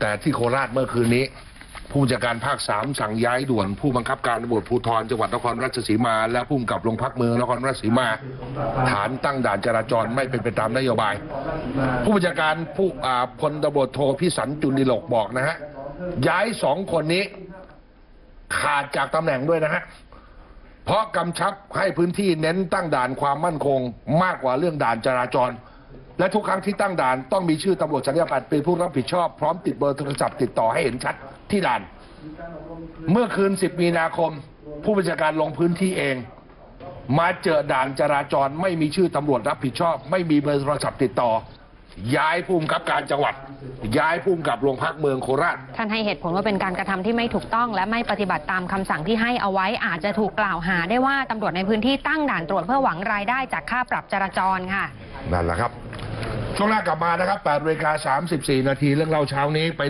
แต่ที่โคราชเมื่อคืนนี้ ผู้บัญชาการภาคสามสั่งย้ายด่วนผู้บังคับการตำรวจภูธรจังหวัดนครราชสีมา และผู้กำกับโรงพักเมืองนครราชสีมา ฐานตั้งด่านจราจรไม่เป็นไปตามนโยบาย ผู้บัญชาการผู้อ่าพลตำรวจโทพิสันจุนิโลกบอกนะฮะย้ายสองคนนี้ขาดจากตำแหน่งด้วยนะฮะเพราะกำชับให้พื้นที่เน้นตั้งด่านความมั่นคง มากกว่าเรื่องด่านจราจร และทุกครั้งที่ตั้งด่านต้องมีชื่อตำรวจสัญญาบัตรเป็นผู้รับผิดชอบพร้อมติดเบอร์โทรศัพท์ติดต่อให้เห็นชัดที่ด่าน เมื่อคืน 10 มีนาคม ผู้บัญชาการลงพื้นที่เอง มาเจอด่านจราจรไม่มีชื่อตำรวจรับผิดชอบ ไม่มีเบอร์โทรศัพท์ติดต่อ ย้ายผู้บังคับการจังหวัด ย้ายผู้กำกับโรงพักเมืองโคราชท่านให้เหตุผลว่าเป็นการกระทำที่ไม่ถูกต้อง และไม่ปฏิบัติตามคำสั่งที่ให้เอาไว้อาจจะถูกกล่าวหาได้ว่าตำรวจในพื้นที่ตั้งด่านตรวจเพื่อหวังรายได้จากค่าปรับจราจรค่ะนั่นแหละครับ ช่วงหน้ากลับมานะครับ8นาฬิกา34 นาทีเรื่องเล่าเช้านี้ไป